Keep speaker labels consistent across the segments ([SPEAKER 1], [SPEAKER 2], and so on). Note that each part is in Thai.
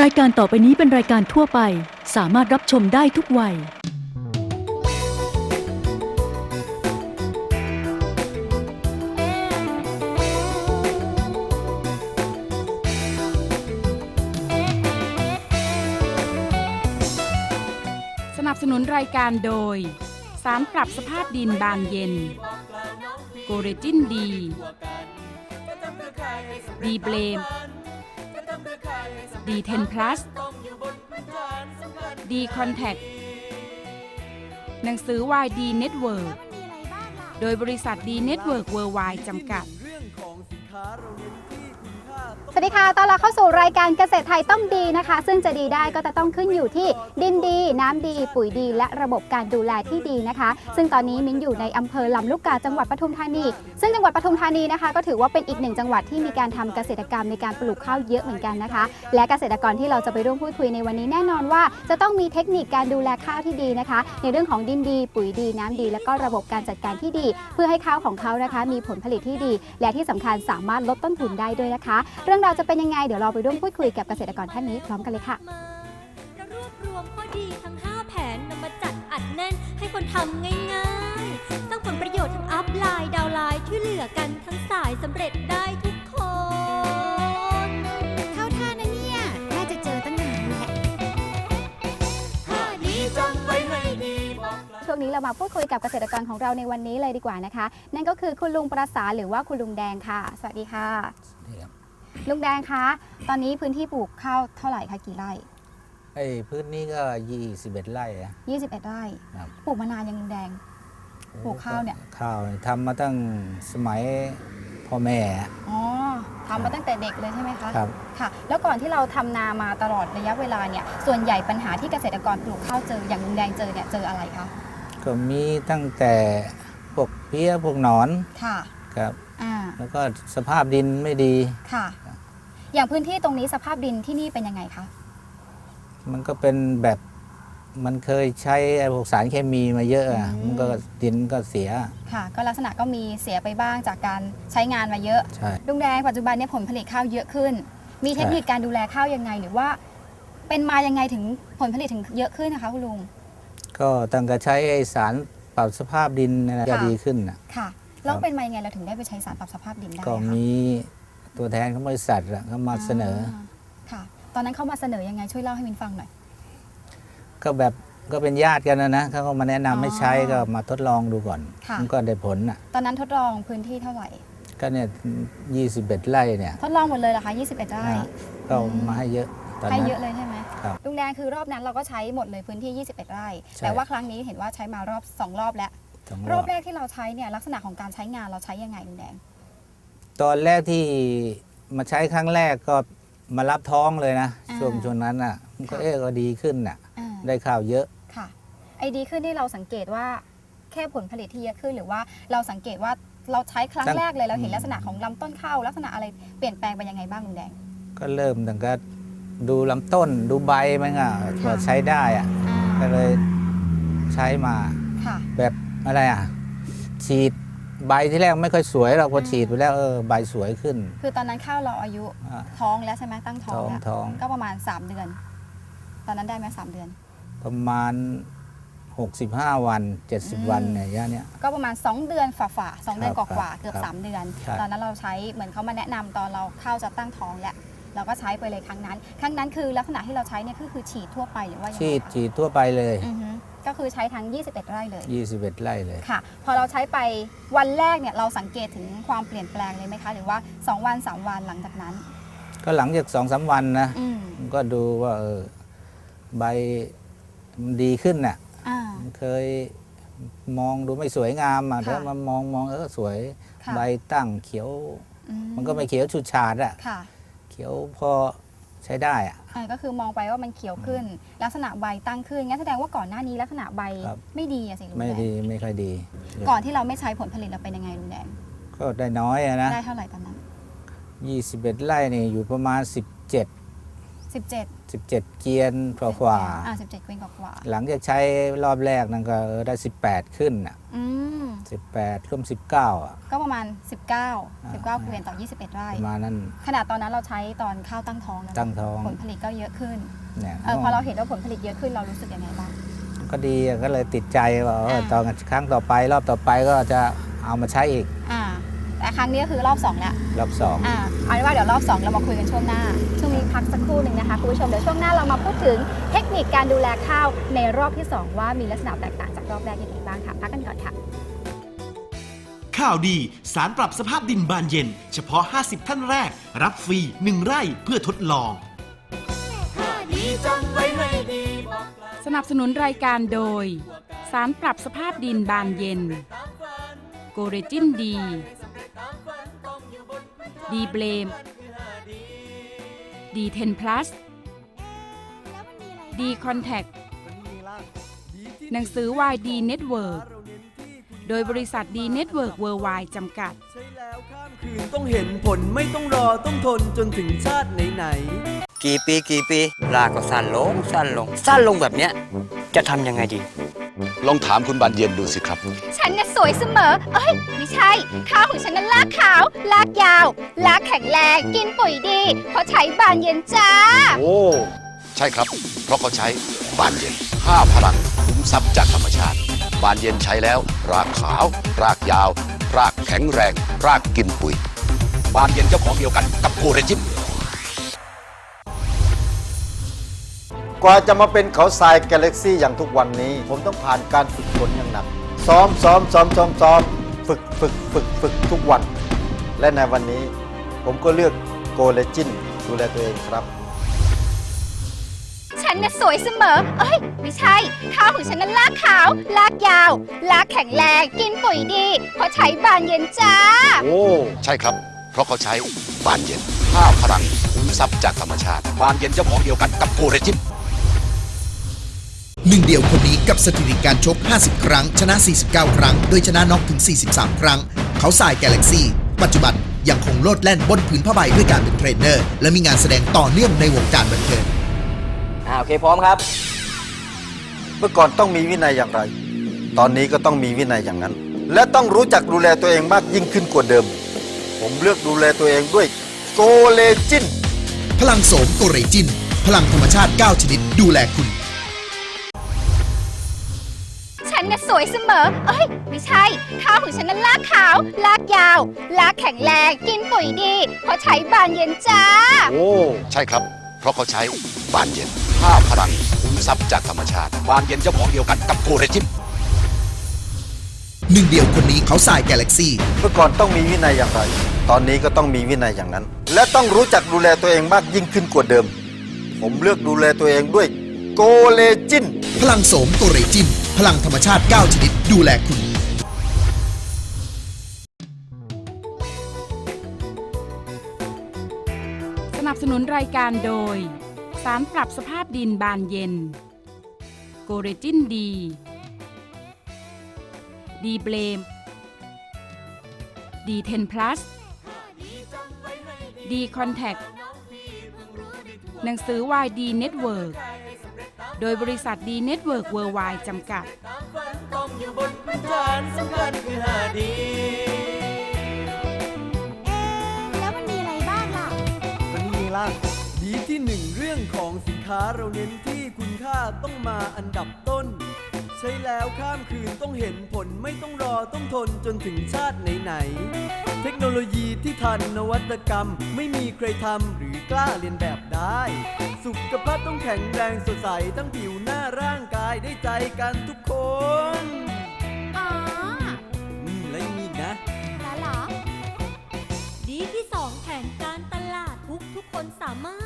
[SPEAKER 1] รายการต่อไปนี้เป็นรายการทั่วไป สามารถรับชมได้ทุกวัย
[SPEAKER 2] สนับสนุนรายการโดย สารปรับสภาพดินบางเย็น โกเรจินดี ดีเบลม ดีเทนพลัสดีคอนแทคหนังสือวายดีเน็ตเวิร์โดยบริษัทดีเน็ตเวิร์กเวิร์ไวจำกัด
[SPEAKER 3] วัสดีค่ะ ตอนเราเข้าสู่รายการเกษตรไทยต้องดีนะคะ ซึ่งจะดีได้ก็จะต้องขึ้นอยู่ที่ดินดี น้ำดี ปุ๋ยดี และระบบการดูแลที่ดีนะคะ ซึ่งตอนนี้มิ้นอยู่ในอำเภอลำลูกกาจังหวัดปทุมธานี ซึ่งจังหวัดปทุมธานีนะคะ ก็ถือว่าเป็นอีกหนึ่งจังหวัดที่มีการทำเกษตรกรรมในการปลูกข้าวเยอะเหมือนกันนะคะ และเกษตรกรที่เราจะไปร่วมพูดคุยในวันนี้แน่นอนว่า จะต้องมีเทคนิคการดูแลข้าวที่ดีนะคะ ในเรื่องของดินดี ปุ๋ยดี น้ำดี แล้วก็ระบบการจัดการที่ดี เพื่อให้ข้าวของเขานะคะ มีผลผลิตที่ดี และที่สำคัญสามารถลดต้นทุนได้ด้วยนะคะ เรื่องราวจะเป็นยังไง เดี๋ยวเราไปร่วมพูดคุยกับเกษตรกรท่านนี้พร้อมกันเลยค่ะ
[SPEAKER 4] เรารวบรวมข้อดีทั้ง 5 แผนนำมาจัดอัดแน่นให้คนทำง่ายๆสร้างผลประโยชน์ทั้งอัพไลน์ดาวน์ไลน์ช่วยเหลือกันทั้งสายสำเร็จได้ทุกคน
[SPEAKER 3] เข้าท่านะเนี่ยน่าจะเจอตั้งนานแล้ว
[SPEAKER 4] ดีจังไว้ให้ดี
[SPEAKER 3] ช่วงนี้เรามาพูดคุยกับเกษตรกรของเราในวันนี้เลยดีกว่านะคะ นั่นก็คือคุณลุงประสานหรือว่าคุณลุงแดงค่ะ สวัสดีค่ะ ลุงแดงคะ ตอนนี้พื้นที่ปลูกข้าวเท่าไหร่คะกี่ไร่
[SPEAKER 5] ไอ้พื้นนี้ก็21ไร่อะ
[SPEAKER 3] 21 ไร่
[SPEAKER 5] ครับ
[SPEAKER 3] ปลูกมานานยังลุงแดง ปลูกข้าวเนี่ย
[SPEAKER 5] ข้าวทำมาตั้งสมัยพ่อแม่อะ
[SPEAKER 3] อ๋อทำมาตั้งแต่เด็กเลยใช่ไหมคะ
[SPEAKER 5] ครับ
[SPEAKER 3] ค่ะ แล้วก่อนที่เราทำนามาตลอดระยะเวลาเนี่ย ส่วนใหญ่ปัญหาที่เกษตรกรปลูกข้าวเจออย่างลุงแดงเจอเนี่ยเจออะไรคะ
[SPEAKER 5] ก็มีตั้งแต่พวกเพี้ยพวกหนอน
[SPEAKER 3] ค่ะ
[SPEAKER 5] ครับ
[SPEAKER 3] อ่า
[SPEAKER 5] แล้วก็สภาพดินไม่ดี
[SPEAKER 3] ค่ะ อย่างพื้นที่ตรงนี้สภาพดินที่นี่เป็นยังไงคะ
[SPEAKER 5] มันก็เป็นแบบมันเคยใช้ไอ้พวกสารเคมีมาเยอะอะ
[SPEAKER 3] อืม
[SPEAKER 5] มันก็ดินก็เสีย
[SPEAKER 3] ค่ะ ก็ลักษณะก็มีเสียไปบ้างจากการใช้งานมาเยอะ
[SPEAKER 5] ใช่
[SPEAKER 3] ลุงแดงปัจจุบันเนี่ยผลผลิตข้าวเยอะขึ้น มีเทคนิคการดูแลข้าวยังไง หรือว่า เป็นมายังไงถึงผลผลิตถึงเยอะขึ้นนะคะคุณลุง
[SPEAKER 5] ก็ตั้งแต่ใช้ไอ้สารปรับสภาพดินเนยนะ
[SPEAKER 3] ค่ะ
[SPEAKER 5] จะดีขึ้นน่ะ
[SPEAKER 3] ค่ะ แล้ว
[SPEAKER 5] ครับ
[SPEAKER 3] เป็นมายังไงเราถึงได้ไปใช้สารปรับสภาพดินได้
[SPEAKER 5] ก็
[SPEAKER 3] อะคะ
[SPEAKER 5] มี ตัวแทนของบริษัทอะเขามาเสนอ
[SPEAKER 3] ค่ะ ตอนนั้นเขามาเสนอยังไงช่วยเล่าให้มินฟังหน่อย
[SPEAKER 5] ก็แบบก็เป็นญาติกันนะนะเขาก็มาแนะนำให้ใช้
[SPEAKER 3] อ๋อ
[SPEAKER 5] ก็มาทดลองดูก่อน
[SPEAKER 3] ค่ะ
[SPEAKER 5] มันก็ได้ผลอะ
[SPEAKER 3] ตอนนั้นทดลองพื้นที่เท่าไหร่
[SPEAKER 5] ก็เนี่ยยี่สิบเอ็ดไร่เนี่ย
[SPEAKER 3] ทดลองหมดเลยเหรอคะ21ไร่
[SPEAKER 5] นะก็เอามาให้เยอะตอน
[SPEAKER 3] ให้
[SPEAKER 5] นั้น
[SPEAKER 3] เยอะเลยใช่ไหม
[SPEAKER 5] ครับ
[SPEAKER 3] ลุงแดงคือรอบนั้นเราก็ใช้หมดเลยพื้นที่ 21 ไร่
[SPEAKER 5] ใช่
[SPEAKER 3] แต่ว่าครั้งนี้เห็นว่าใช้มารอบสองรอบแล้ว
[SPEAKER 5] สอง
[SPEAKER 3] ร
[SPEAKER 5] ร
[SPEAKER 3] อ
[SPEAKER 5] อ
[SPEAKER 3] บบแรกที่เราใช้เนี่ยลักษณะของการใช้งานเราใช้ยังไงลุงแดง
[SPEAKER 5] ตอนแรกที่มาใช้ครั้งแรกก็มารับท้องเลยนะ
[SPEAKER 3] อ่า
[SPEAKER 5] ช่วงช่วงนั้นอะมันก็
[SPEAKER 3] ค่ะ
[SPEAKER 5] เอ๊ะก็ดีขึ้นอะ
[SPEAKER 3] อ่า
[SPEAKER 5] ได้ข้าวเยอะ
[SPEAKER 3] ค่ะไอดีขึ้นที่เราสังเกตว่าแค่ผลผลิตที่เยอะขึ้นหรือว่าเราสังเกตว่าเราใช้ครั้ง
[SPEAKER 5] ตั้ง
[SPEAKER 3] แรกเลยเราเห็น
[SPEAKER 5] อืม
[SPEAKER 3] ลักษณะของลำต้นข้าวลักษณะอะไรเปลี่ยนแปลงไปยังไงบ้างลุงแดง
[SPEAKER 5] ก็เริ่มตั้งแต่ดูลำต้นดูใบมันอะก็ใช้ได้อะ
[SPEAKER 3] อ่า
[SPEAKER 5] ก็เลยใช้มา
[SPEAKER 3] ค่ะ
[SPEAKER 5] แบบอะไรอะ ฉีด ใบที่แรกไม่ค่อยสวยหรอกพอฉีดไปแล้วเออใบสวยขึ้น
[SPEAKER 3] คือตอนนั้นข้าวเราอายุ
[SPEAKER 5] อะ
[SPEAKER 3] ท้องแล้วใช่ไหมตั้งท้อ
[SPEAKER 5] ท้
[SPEAKER 3] ง
[SPEAKER 5] อง
[SPEAKER 3] แล้ว
[SPEAKER 5] ท้อง
[SPEAKER 3] ก็ประมาณ 3 เดือน ตอนนั้นได้ไหมสามเดือน
[SPEAKER 5] ประมาณ 65 วัน
[SPEAKER 3] อืม
[SPEAKER 5] 70 วันเนี่ยย่าเนี้ย
[SPEAKER 3] ก็ประมาณ 2 เดือนฝ่าฝ่าๆสองเดือนก
[SPEAKER 5] ครับ
[SPEAKER 3] ว่าๆเกือบ
[SPEAKER 5] ครับ
[SPEAKER 3] 3 เดือน
[SPEAKER 5] ใช่
[SPEAKER 3] ตอนนั้นเราใช้เหมือนเขามาแนะนำตอนเราเข้าจะตั้งท้องแหละ เราก็ใช้ไปเลยครั้งนั้น ครั้งนั้นคือลักษณะที่เราใช้เนี่ยคือคือฉีดทั่วไปหรือว่ายังไง
[SPEAKER 5] ฉีด
[SPEAKER 3] คะ
[SPEAKER 5] ฉีดทั่วไปเลย
[SPEAKER 3] อือฮึก็คือใช้ทั้ง 21 ไร่เลย
[SPEAKER 5] 21 ไร่เลย
[SPEAKER 3] ค่ะ พอเราใช้ไปวันแรกเนี่ยเราสังเกตถึงความเปลี่ยนแปลงเลยไหมคะ หรือว่า 2 วัน 3 วันหลังจากนั้น
[SPEAKER 5] ก็หลังจากสองสามวันนะ
[SPEAKER 3] อืม
[SPEAKER 5] ก็ดูว่าเออใบมันดีขึ้นน่ะ
[SPEAKER 3] อ่า
[SPEAKER 5] เคยมองดูไม่สวยงามอะ
[SPEAKER 3] ค่ะ
[SPEAKER 5] แต่มามองมองเออสวย
[SPEAKER 3] ค่ะ
[SPEAKER 5] ใบตั้งเขียว
[SPEAKER 3] อื
[SPEAKER 5] มันก็ไม่เขียวฉูดฉาดอะ
[SPEAKER 3] ค่ะ
[SPEAKER 5] เขียวพอใช้ได้อะ
[SPEAKER 3] อ่าก็คือมองไปว่ามันเขียวขึ้น ลักษณะใบตั้งขึ้นงั้นแสดงว่าก่อนหน้านี้ลักษณะใบ
[SPEAKER 5] ครับ
[SPEAKER 3] ไม่ดีอะสิลุง
[SPEAKER 5] ไม่
[SPEAKER 3] แดง
[SPEAKER 5] ดีไม่ค่อยดี
[SPEAKER 3] ก่อนที่เราไม่ใช้ผลผลิตเราเป็นยังไงลุงแดง
[SPEAKER 5] ก็ได้น้อยอะนะ
[SPEAKER 3] ได้เท่าไหร่ตอนนั้น
[SPEAKER 5] 21 ไร่นี่อยู่ประมาณ 17
[SPEAKER 3] 17
[SPEAKER 5] 17 เกียนกว่ากว่า
[SPEAKER 3] อ่า17เกวียนกว่า
[SPEAKER 5] หลังจากใช้รอบแรกนั่นก็เออได้ 18 ขึ้นอะ
[SPEAKER 3] ๆอืม
[SPEAKER 5] 18ร่วม19อะ
[SPEAKER 3] ก็ประมาณ 19 19เกวียนต่อ 21 ไร่
[SPEAKER 5] ประมาณนั้น
[SPEAKER 3] ขนาดตอนนั้นเราใช้ตอนข้าวตั้งท้องนะ
[SPEAKER 5] ตั้งท้อง
[SPEAKER 3] ผลผลิตก็เยอะขึ้น
[SPEAKER 5] เนี่ย
[SPEAKER 3] เออพอเราเห็นว่าผลผลิตเยอะขึ้นเรารู้สึกยังไงบ้าง
[SPEAKER 5] ก็ดีอะก็เลยติดใจว่าเออ
[SPEAKER 3] อ่า
[SPEAKER 5] ตอนครั้งต่อไปรอบต่อไปก็จะเอามาใช้อีก
[SPEAKER 3] อ่า แต่ครั้งนี้ก็คือรอบ2แล้ว
[SPEAKER 5] รอบสอง
[SPEAKER 3] อ่าเอาเป็นว่าเดี๋ยวรอบ 2 เรามาคุยกันช่วงหน้า ช่วงนี้พักสักครู่หนึ่งนะคะคุณผู้ชมเดี๋ยวช่วงหน้าเรามาพูดถึงเทคนิคการดูแลข้าวในรอบที่ 2 ว่ามีลักษณะแตกต่างจากรอบแรกยังไงบ้างค่ะพักกันก่อนค่ะ
[SPEAKER 6] ข่าวดี สารปรับสภาพดินบานเย็น เฉพาะ 50 ท่านแรก รับฟรี 1 ไร่เพื่อทดลอง
[SPEAKER 2] สนับสนุนรายการโดย สารปรับสภาพดินบานเย็น โกเรจินดี ดีเบลมดีเทนพลัสดีคอนแทคหนังสือวายดีเน็ตเวิร์กโดยบริษัทดีเน็ตเวิร์กเวิร์ไวจำกัด
[SPEAKER 7] ใช้แล้วข้ามคืนต้องเห็นผลไม่ต้องรอต้องทนจนถึงชาติไหนๆ
[SPEAKER 8] กี่ปีกี่ปีลากก็สั้นลงสั้นลงสั้นลงแบบเนี้ยจะทำยังไงดี
[SPEAKER 9] ลองถามคุณบานเย็นดูสิครับ
[SPEAKER 3] ฉันน่ะสวยเสมอ เอ้ย ไม่ใช่ข้าวของฉันนั้นลากขาว ลากยาว ลากแข็งแรง กินปุ๋ยดี เพราะใช้บานเย็นจ้า
[SPEAKER 9] โอ้ ใช่ครับ เพราะเขาใช้บานเย็นห้าพลังคุ้มทรัพย์จากธรรมชาติ บานเย็นใช้แล้ว รากขาว รากยาว รากแข็งแรง รากกินปุ๋ย บานเย็นเจ้าของเดียวกันกับโคเรจิม
[SPEAKER 10] ว่าจะมาเป็นเขาทรายกาแล็กซี่อย่างทุกวันนี้ ผมต้องผ่านการฝึกฝนอย่างหนัก ซ้อมซ้อมซ้อมซ้อมซ้อมฝึกฝึกฝึกฝึกทุกวัน และในวันนี้ ผมก็เลือกโกเลจินดูแลตัวเองครับ
[SPEAKER 3] ฉันน่ะสวยเสมอ เอ้ย ไม่ใช่ข้าวของฉันนั้นลากขาว ลากยาว ลากแข็งแรง กินปุ๋ยดี เพราะใช้บานเย็นจ้า
[SPEAKER 9] โอ้ใช่ครับ เพราะเขาใช้บานเย็นห้าพลังคุ้มทรัพย์จากธรรมชาติ บานเย็นเจ้าของเดียวกันกับโคเรจิม
[SPEAKER 11] หนึ่งเดียวคนนี้กับสถิติการชก 50 ครั้ง ชนะ 49 ครั้ง โดยชนะน็อกถึง 43 ครั้ง เขาสายแกลเล็กซี่ ปัจจุบันยังคงโลดแล่นบนผืนผ้าใบด้วยการเป็นเทรนเนอร์ และมีงานแสดงต่อเนื่องในวงการบันเทิง
[SPEAKER 8] อ่าโอเคพร้อมครับ
[SPEAKER 10] เมื่อก่อนต้องมีวินัยอย่างไร ตอนนี้ก็ต้องมีวินัยอย่างนั้น และต้องรู้จักดูแลตัวเองมากยิ่งขึ้นกว่าเดิม ผมเลือกดูแลตัวเองด้วยโกเลจิน
[SPEAKER 11] พลังโสมโกเรจิน พลังธรรมชาติ 9 ชนิดดูแลคุณ
[SPEAKER 3] ฉันน่ะสวยเสมอ เอ้ย ไม่ใช่ข้าวของฉันนั้นลากขาว ลากยาว ลากแข็งแรง กินปุ๋ยดีเพราะใช้บานเย็นจ้า
[SPEAKER 9] โอ้ใช่ครับ เพราะเขาใช้บานเย็นห้าพลังคุ้มทรัพย์จากธรรมชาติ บานเย็นเจ้าของเดียวกันกับโคเรจิม
[SPEAKER 11] หนึ่งเดียวคนนี้เขาสายแกลเล็กซี่
[SPEAKER 10] เมื่อก่อนต้องมีวินัยอย่างไร ตอนนี้ก็ต้องมีวินัยอย่างนั้น และต้องรู้จักดูแลตัวเองมากยิ่งขึ้นกว่าเดิม ผมเลือกดูแลตัวเองด้วยโกเลจิน
[SPEAKER 11] พลังโสมโกเรจิน พลังธรรมชาติ 9 ชนิด ดูแลคุณ
[SPEAKER 2] สนับสนุนรายการโดย สารปรับสภาพดินบานเย็น โกเรจินดี ดีเบลม ดีเทนพลัส ดีคอนแทคหนังสือวายดีเน็ตเวิร์ก โดยบริษัทดีเน็ตเวิร์กเวิร์ไวจำกัด
[SPEAKER 7] ต้องอยู่บนพื้นฐานสำคัญคือหาดี
[SPEAKER 4] แล้วมันมีอะไรบ้างล่ะ
[SPEAKER 7] ก็นี่ล่ะดีที่หนึ่งเรื่องของสินค้าเราเน้นที่คุณค่าต้องมาอันดับต้น ใช้แล้วข้ามคืนต้องเห็นผลไม่ต้องรอต้องทนจนถึงชาติไหนๆ เทคโนโลยีที่ทันนวัตกรรม ไม่มีใครทำหรือกล้าเรียนแบบได้ สุขภาพต้องแข็งแรงสดใสทั้งผิวหน้าร่างกายได้ใจกันทุกคน
[SPEAKER 4] อ๋อ
[SPEAKER 7] อืมแล้วยังมีอีกนะ
[SPEAKER 4] แล้วเหรอ ดีที่สองแผนการตลาดทุกทุกคนสามารถ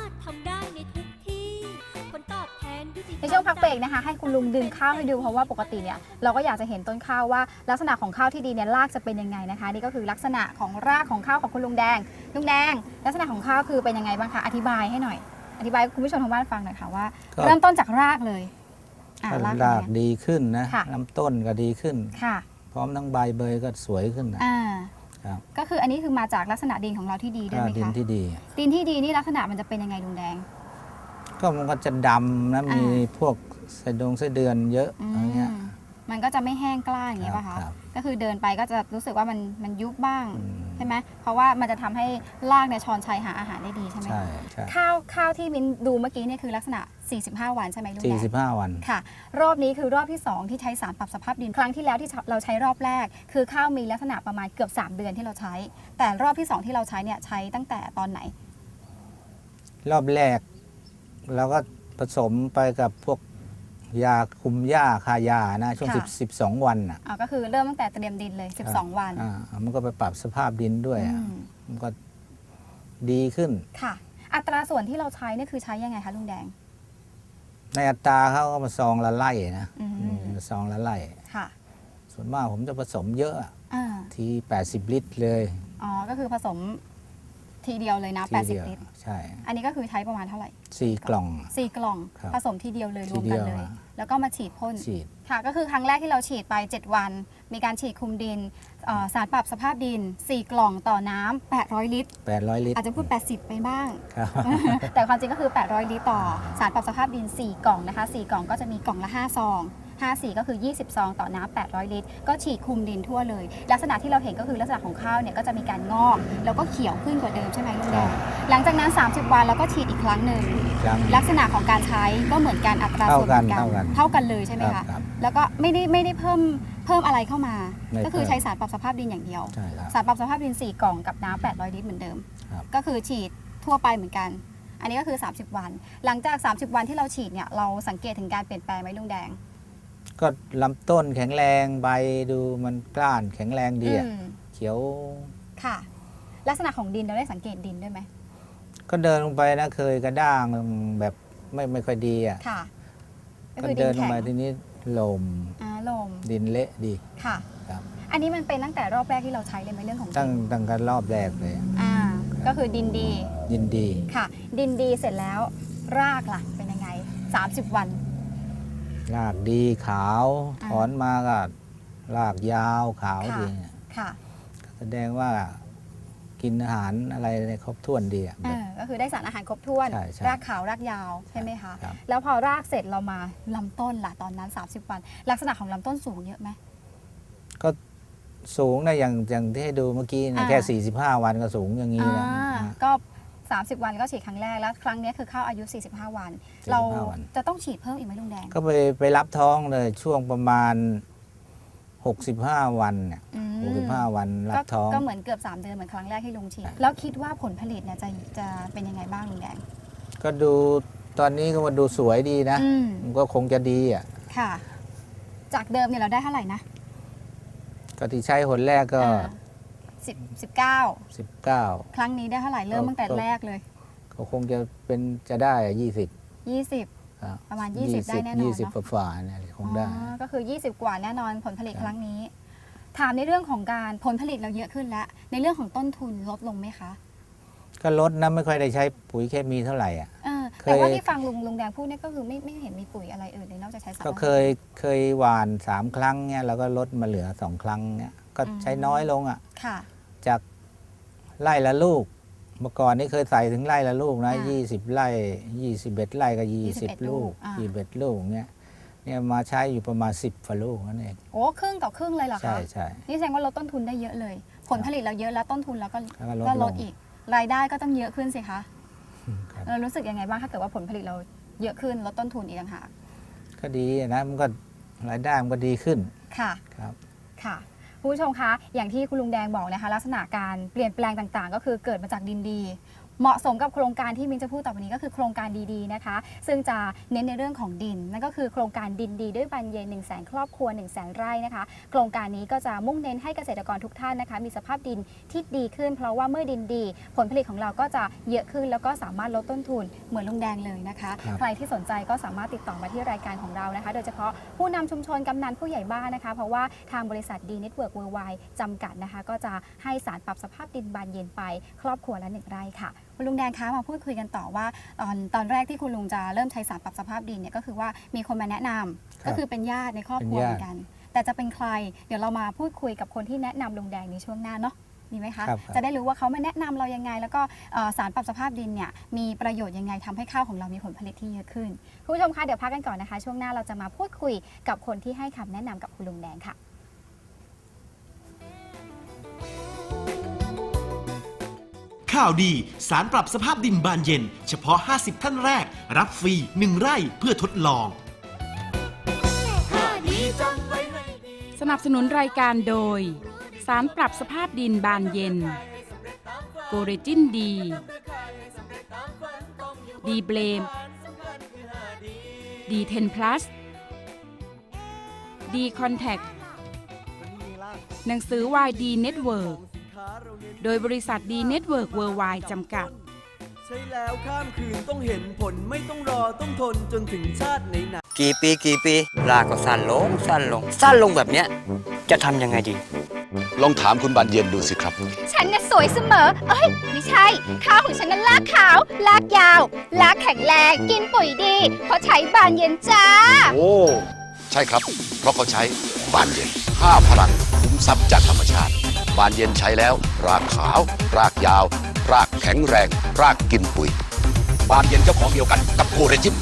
[SPEAKER 3] ในช่วงพักเบรกนะคะ ให้คุณลุงดึงข้าวให้ดูเพราะว่าปกติเนี่ยเราก็อยากจะเห็นต้นข้าวว่า ลักษณะของข้าวที่ดีเนี่ยรากจะเป็นยังไงนะคะ นี่ก็คือลักษณะของรากของข้าวของคุณลุงแดงลุงแดง ลักษณะของข้าวคือเป็นยังไงบ้างคะอธิบายให้หน่อย อธิบายให้คุณผู้ชมทางบ้านฟังหน่อยค่ะว่า
[SPEAKER 5] ก็
[SPEAKER 3] เริ่มต้นจากรากเลยอะ
[SPEAKER 5] ก็
[SPEAKER 3] ราก
[SPEAKER 5] ราก
[SPEAKER 3] เป็นยังไง
[SPEAKER 5] ดีขึ้นนะ
[SPEAKER 3] ค่ะ
[SPEAKER 5] ลำต้นก็ดีขึ้น
[SPEAKER 3] ค่ะ
[SPEAKER 5] พร้อมทั้งใบเบยก็สวยขึ้นนะ
[SPEAKER 3] อ่า
[SPEAKER 5] ครับ
[SPEAKER 3] ก็คืออันนี้คือมาจากลักษณะดินของเราที่ดีด้วย
[SPEAKER 5] ก็
[SPEAKER 3] ไหม
[SPEAKER 5] ดิน
[SPEAKER 3] คะ
[SPEAKER 5] ที่ดี
[SPEAKER 3] ดินที่ดีนี่ลักษณะมันจะเป็นยังไงลุงแดง
[SPEAKER 5] ก็มันก็จะดำนะ
[SPEAKER 3] อ่ามี
[SPEAKER 5] มีพวกไส้ดงไส้เดือนเยอะ
[SPEAKER 3] อื
[SPEAKER 5] อะไรเงี้ย
[SPEAKER 3] มมันก็จะไม่แห้งกล้าอย่างนี้ป่ะ
[SPEAKER 5] ครั
[SPEAKER 3] คะ
[SPEAKER 5] บครับ
[SPEAKER 3] ก็คือเดินไปก็จะรู้สึกว่ามันมันยุบบ้าง
[SPEAKER 5] อืม
[SPEAKER 3] ใช่ไหมเพราะว่ามันจะทำให้รากเนี่ยชอนชัยหาอาหารได้ดีใช่ไหม
[SPEAKER 5] ใช่
[SPEAKER 3] คะ
[SPEAKER 5] ใช่
[SPEAKER 3] ข้าวข้าวที่มินดูเมื่อกี้เนี่ยคือลักษณะ 45 วันใช่ไหมลุง
[SPEAKER 5] สี่
[SPEAKER 3] แด
[SPEAKER 5] สิ
[SPEAKER 3] ง
[SPEAKER 5] บห้าวัน
[SPEAKER 3] ค่ะ รอบนี้คือรอบที่ 2 ที่ใช้สารปรับสภาพดินครั้งที่แล้วที่เราใช้รอบแรก คือข้าวมีลักษณะประมาณเกือบ 3 เดือนที่เราใช้ แต่รอบที่ 2 ที่เราใช้เนี่ยใช้ตั้งแต่ตอนไหน
[SPEAKER 5] รอบแรก เราก็ผสมไปกับพวกยาคุมหญ้าคายานะ ช่วง
[SPEAKER 3] ค่ะ
[SPEAKER 5] สิบสิบสองวันอะ
[SPEAKER 3] อ่าก็คือเริ่มตั้งแต่เตรียมดินเลย 12 วัน
[SPEAKER 5] อ่ามันก็ไปปรับสภาพดินด้วยอะ
[SPEAKER 3] อืม
[SPEAKER 5] มันก็ดีขึ้น
[SPEAKER 3] ค่ะ อัตราส่วนที่เราใช้เนี่ยคือใช้ยังไงคะลุงแดง
[SPEAKER 5] ในอัตราเขาก็มาซองละไล่นะ
[SPEAKER 3] อืม
[SPEAKER 5] อืมซองละไล่
[SPEAKER 3] ค่ะ
[SPEAKER 5] ส่วนมากผมจะผสมเยอะอะ
[SPEAKER 3] อ่า
[SPEAKER 5] ที 80 ลิตรเลย
[SPEAKER 3] อ๋อก็คือผสม ทีเดียวเลยนะ
[SPEAKER 5] ทีเดียว
[SPEAKER 3] 80 ลิตร
[SPEAKER 5] ใช่
[SPEAKER 3] อันนี้ก็คือใช้ประมาณเท่าไหร่
[SPEAKER 5] สี่กล่อง
[SPEAKER 3] สี่กล่อง
[SPEAKER 5] ครับ
[SPEAKER 3] ผสมทีเดียวเลยร
[SPEAKER 5] ที
[SPEAKER 3] วม
[SPEAKER 5] เดี
[SPEAKER 3] กัน
[SPEAKER 5] ยว
[SPEAKER 3] เลย
[SPEAKER 5] อะ
[SPEAKER 3] แล้วก็มาฉีดพ่น
[SPEAKER 5] ฉีด
[SPEAKER 3] ค่ะก็คือครั้งแรกที่เราฉีดไป 7 วัน มีการฉีดคุมดินเอ่อสารปรับสภาพดิน 4 กล่องต่อน้ำ800 ลิตร
[SPEAKER 5] 800 ลิตร
[SPEAKER 3] อาจจะพูด 80 ไปบ้าง
[SPEAKER 5] ครับ
[SPEAKER 3] แต่ความจริงก็คือ 800 ลิตรต่อ สารปรับสภาพดิน 4 กล่องนะคะ 4 กล่องก็จะมีกล่องละ 5 ซอง 5 4 ก็คือ 20 ซองต่อน้ำ800 ลิตร ก็ฉีดคลุมดินทั่วเลย ลักษณะที่เราเห็นก็คือลักษณะของข้าวเนี่ยก็จะมีการงอก แล้วก็เขียวขึ้นกว่าเดิมใช่ไหมลุงแดงหลังจากนั้น 30 วันเราก็ฉีดอีกครั้งหนึ่ง
[SPEAKER 5] ครั้ง
[SPEAKER 3] ลักษณะของการใช้ก็เหมือนกันอัตราส่วนเหมือนกัน
[SPEAKER 5] เท่ากัน
[SPEAKER 3] เท่ากันเลยใช่ไหม
[SPEAKER 5] ครั
[SPEAKER 3] คะ
[SPEAKER 5] บครับ
[SPEAKER 3] แล้วก็ไม่ได้ไม่ได้เพิ่มเพิ่มอะไรเข้ามา
[SPEAKER 5] ไม่
[SPEAKER 3] ก็คือ
[SPEAKER 5] เพิ่ม
[SPEAKER 3] ใช้สารปรับสภาพดินอย่างเดียว
[SPEAKER 5] ใช่ครับ
[SPEAKER 3] สารปรับสภาพดิน 4 กล่องกับน้ำ800 ลิตรเหมือนเดิม
[SPEAKER 5] ครับ
[SPEAKER 3] ก็คือฉีดทั่วไปเหมือนกัน อันนี้ก็คือ 30 วัน หลังจาก 30 วันที่เราฉีดเนี่ยเราสังเกตถึงการเปลี่ยนแปลงไหมลุงแดง
[SPEAKER 5] ก็ลำต้นแข็งแรงใบดูมันกล้านแข็งแรงดีอะ
[SPEAKER 3] อืม
[SPEAKER 5] เขียว
[SPEAKER 3] ค่ะ ลักษณะของดินเราได้สังเกตดินด้วยไหม
[SPEAKER 5] ก็เดินลงไปนะเคยกระด้างแบบไม่ไม่ค่อยดีอะ
[SPEAKER 3] ค่ะก็
[SPEAKER 5] ก็
[SPEAKER 3] คือดิ
[SPEAKER 5] เดิ
[SPEAKER 3] น
[SPEAKER 5] นลง
[SPEAKER 3] แข็ง
[SPEAKER 5] ไปทีนี้ลม
[SPEAKER 3] อ่าลม
[SPEAKER 5] ดินเละดี
[SPEAKER 3] ค่ะ
[SPEAKER 5] ครับ
[SPEAKER 3] อันนี้มันเป็นตั้งแต่รอบแรกที่เราใช้เลยไหมเรื่องของดิ
[SPEAKER 5] ตั้ง
[SPEAKER 3] น
[SPEAKER 5] ตั้งกันรอบแรกเลยอะ
[SPEAKER 3] อ่า ก็คือดินดี
[SPEAKER 5] ยินดี
[SPEAKER 3] ค่ะ ดินดีเสร็จแล้วรากล่ะเป็นยังไง 30 วัน
[SPEAKER 5] รากดีขาว
[SPEAKER 3] อ่า
[SPEAKER 5] ถอนมาก็รากยาวขาว
[SPEAKER 3] ค่ะ
[SPEAKER 5] ดี
[SPEAKER 3] ค่ะ
[SPEAKER 5] แสดงว่ากินอาหารอะไรในครบถ้วนดีอะ
[SPEAKER 3] เออก็คือได้สารอาหารครบถ้วน
[SPEAKER 5] ใช่ใช่
[SPEAKER 3] รากขาวรากยาวใช่ไหมคะ
[SPEAKER 5] ครับ
[SPEAKER 3] แล้วพอรากเสร็จเรามาลำต้นล่ะตอนนั้น 30 วัน ลักษณะของลำต้นสูงเยอะไหม
[SPEAKER 5] ก็สูงนะอย่างอย่างที่ให้ดูเมื่อกี้นะ
[SPEAKER 3] อ่า
[SPEAKER 5] แค่ 45 วันก็สูงอย่างนี้
[SPEAKER 3] อ่า
[SPEAKER 5] นะ
[SPEAKER 3] ก็ 30 วันก็ฉีดครั้งแรกแล้วครั้งนี้คือเข้าอายุ 45 วัน
[SPEAKER 5] 45
[SPEAKER 3] เรา
[SPEAKER 5] วัน
[SPEAKER 3] จะต้องฉีดเพิ่มอีกไหมลุงแดง
[SPEAKER 5] ก็ไปไปรับท้องเลยช่วงประมาณ 65 วันเนี่ย
[SPEAKER 3] อืม
[SPEAKER 5] 65 วันรั
[SPEAKER 3] ก็
[SPEAKER 5] บท้อง
[SPEAKER 3] ก็เหมือนเกือบ 3 เดือนเหมือนครั้งแรกที่ลุงฉีด แล้วคิดว่าผลผลิตเนี่ยจะจะเป็นยังไงบ้างลุงแดง
[SPEAKER 5] ก็ดูตอนนี้ก็มาดูสวยดีนะ
[SPEAKER 3] อืม
[SPEAKER 5] มันก็คงจะดีอะ
[SPEAKER 3] ค่ะ จากเดิมเนี่ยเราได้เท่าไหร่นะ
[SPEAKER 5] ก็ที่ใช้หนแรกก็
[SPEAKER 3] อ่า สิบสิบเก้า
[SPEAKER 5] 19
[SPEAKER 3] ครั้งนี้ได้เท่าไหร่เริ่มตั้งแต่
[SPEAKER 5] ก็
[SPEAKER 3] แรกเลย
[SPEAKER 5] ก็คงจะเป็นจะได้อะ20
[SPEAKER 3] 20
[SPEAKER 5] ครับ
[SPEAKER 3] ประมาณ20ได้แน่นอนเนอะ
[SPEAKER 5] 20ฝ่าๆเนี่ยคงได้
[SPEAKER 3] อ๋อก็คือ 20 กว่าแน่นอนผลผลิต
[SPEAKER 5] ครับ
[SPEAKER 3] ครั้งนี้ ถามในเรื่องของการผลผลิตเราเยอะขึ้นแล้ว ในเรื่องของต้นทุนลดลงไหมคะ
[SPEAKER 5] ก็ลดนะไม่ค่อยได้ใช้ปุ๋ยเคมีเท่าไหร่อะ
[SPEAKER 3] เออ
[SPEAKER 5] เคย
[SPEAKER 3] แต่ว่าที่ฟังลุงลุงแดงพูดเนี่ยก็คือไม่ไม่เห็นมีปุ๋ยอะไรอื่นเลยนอกจากใช้สาร
[SPEAKER 5] ก็เคยเคยหวานสามครั้งเนี่ยแล้วก็ลดมาเหลือสองครั้งเนี่ยก็ใช้น้อยลงอะ
[SPEAKER 3] ค่ะ
[SPEAKER 5] จากไร่ละลูก เมื่อก่อนนี่เคยใส่ถึงไร่ละลูกนะ
[SPEAKER 3] อ่า
[SPEAKER 5] ยี่สิบไร่ยี่สิบเอ็ดไร่ก็ยี่สิบ
[SPEAKER 3] 21
[SPEAKER 5] ลูก
[SPEAKER 3] อ่า
[SPEAKER 5] ยี่สิบเอ็ดลูกเนี่ยเนี่ยมาใช้อยู่ประมาณสิบฝาลูกนั่นเอง
[SPEAKER 3] โอ้ครึ่งต่อครึ่งเลยเหรอ
[SPEAKER 5] ใช่
[SPEAKER 3] คะ
[SPEAKER 5] ใช่
[SPEAKER 3] นี่แสดงว่าลดต้นทุนได้เยอะเลย ผลผลิตเราเยอะแล้วต้นทุนเราก็
[SPEAKER 5] แล้วก็ลด
[SPEAKER 3] ก็ล
[SPEAKER 5] ล
[SPEAKER 3] ด
[SPEAKER 5] ง
[SPEAKER 3] อีก รายได้ก็ต้องเยอะขึ้นสิคะ
[SPEAKER 5] ครับ
[SPEAKER 3] เรารู้สึกยังไงบ้างถ้าเกิดว่าผลผลิตเราเยอะขึ้นลดต้นทุนอีกต่างหาก
[SPEAKER 5] ก็ดีนะมันก็รายได้มันก็ดีขึ้น
[SPEAKER 3] ค่ะ
[SPEAKER 5] ครับ
[SPEAKER 3] ค่ะ คุณผู้ชมคะอย่างที่คุณลุงแดงบอกนะคะ ลักษณะการเปลี่ยนแปลงต่างๆ ก็คือเกิดมาจากดินดี เหมาะสมกับโครงการที่มินจะพูดต่อไปนี้ก็คือโครงการดีๆนะคะ ซึ่งจะเน้นในเรื่องของดินนั่นก็คือโครงการดินดีด้วยบรรเย็น1 0 0 0 0แสนครอบครัว 1 0 0 0 0แสนไร่นะคะ โครงการนี้ก็จะมุ่งเน้นให้เกษตรกรทุกท่านนะคะ มีสภาพดินที่ดีขึ้น เพราะว่าเมื่อดินดี ผลผลิตของเราก็จะเยอะขึ้น แล้วก็สามารถลดต้นทุนเหมือนลุงแดงเลยนะคะ
[SPEAKER 5] ครับ
[SPEAKER 3] ใครที่สนใจก็สามารถติดต่อมาที่รายการของเรานะคะ โดยเฉพาะผู้นำชุมชนกำนันผู้ใหญ่บ้านนะคะ เพราะว่าทางบริษัทดีเน็ตเวิร์กเวิร์ไวจำกัดนะคะ ก็จะให้สารปรับสภาพดินบานเย็นไป ครอบครัวละหนึ่งไร่ค่ะคุณลุงแดงคะมาพูดคุยกันต่อว่าตอนตอนแรกที่คุณลุงจะเริ่มใช้สารปรับสภาพดินเนี่ยก็คือว่ามีคนมาแนะนำ
[SPEAKER 5] ครับ
[SPEAKER 3] ก็คือเป็นญาติในครอบครัว
[SPEAKER 5] เป็น
[SPEAKER 3] เห
[SPEAKER 5] ญาติ
[SPEAKER 3] มือนกัน แต่จะเป็นใคร เดี๋ยวเรามาพูดคุยกับคนที่แนะนำลุงแดงในช่วงหน้าเนาะดีไหมคะ
[SPEAKER 5] ครับครับ
[SPEAKER 3] จะได้รู้ว่าเขามาแนะนำเรายังไง แล้วก็เอ่อสารปรับสภาพดินเนี่ยมีประโยชน์ยังไงทำให้ข้าวของเรามีผลผลิตที่เยอะขึ้นคุณผู้ชมคะเดี๋ยวพักกันก่อนนะคะ ช่วงหน้าเราจะมาพูดคุยกับคนที่ให้คำแนะนำกับคุณลุงแดงค่ะ
[SPEAKER 6] ข่าวดี สารปรับสภาพดินบานเย็น เฉพาะ 50 ท่านแรก รับฟรี 1 ไร่เพื่อทดลอง
[SPEAKER 2] สนับสนุนรายการโดย สารปรับสภาพดินบานเย็น โกเรจินดี ดีเบลม ดีเทนพลัส ดีคอนแทคหนังสือวายดีเน็ตเวิร์ก โดยบริษัทดีเน็ตเวิร์กเวิร์ไวจำกัด
[SPEAKER 7] ใช้แล้วข้ามคืนต้องเห็นผลไม่ต้องรอต้องทนจนถึงชาติไหนไหน
[SPEAKER 8] กี่ปีกี่ปีรากก็สั้นลงสั้นลงสั้นลงแบบเนี้ยจะทำยังไงดี
[SPEAKER 9] ลองถามคุณบานเย็นดูสิครับ
[SPEAKER 3] ฉันน่ะสวยเสมอ เอ้ย ไม่ใช่ ข้าวของฉันนั้นลากขาว ลากยาว ลากแข็งแรง กินปุ๋ยดี เพราะใช้บานเย็นจ้า
[SPEAKER 9] โอ้ ใช่ครับ เพราะเขาใช้บานเย็นห้าพลังคุ้มทรัพย์จากธรรมชาติ บานเย็นใช้แล้ว รากขาว รากยาว รากแข็งแรง รากกินปุ๋ย บานเย็นเจ้าของเดียวกันกับโคเรจิม